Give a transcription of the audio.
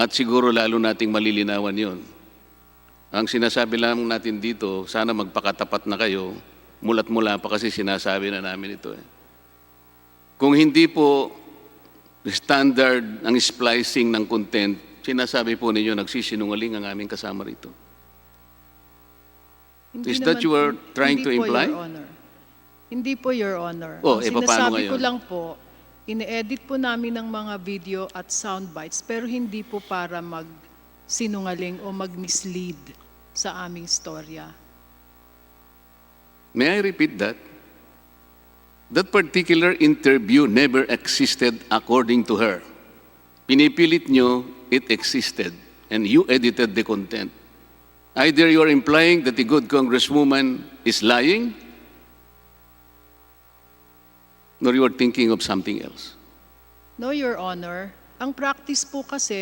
At siguro lalo nating malilinawan yon. Ang sinasabi lang natin dito, sana magpakatapat na kayo, mulat mula pa kasi sinasabi na namin ito. Eh. Kung hindi po standard ang splicing ng content, sinasabi po ninyo nagsisinungaling ang aming kasama rito. Hindi Is that naman you are trying hindi to po, imply? Your Honor. Hindi po, Your Honor. Oh, Ang eh, sinasabi ko lang po, ine-edit po namin ng mga video at sound bites, pero hindi po para mag-sinungaling o mag-mislead sa aming storya. May I repeat that? That particular interview never existed according to her. Pinipilit nyo, it existed, and you edited the content. Either you're implying that the good congresswoman is lying, or you are thinking of something else. No, Your Honor. Ang practice po kasi,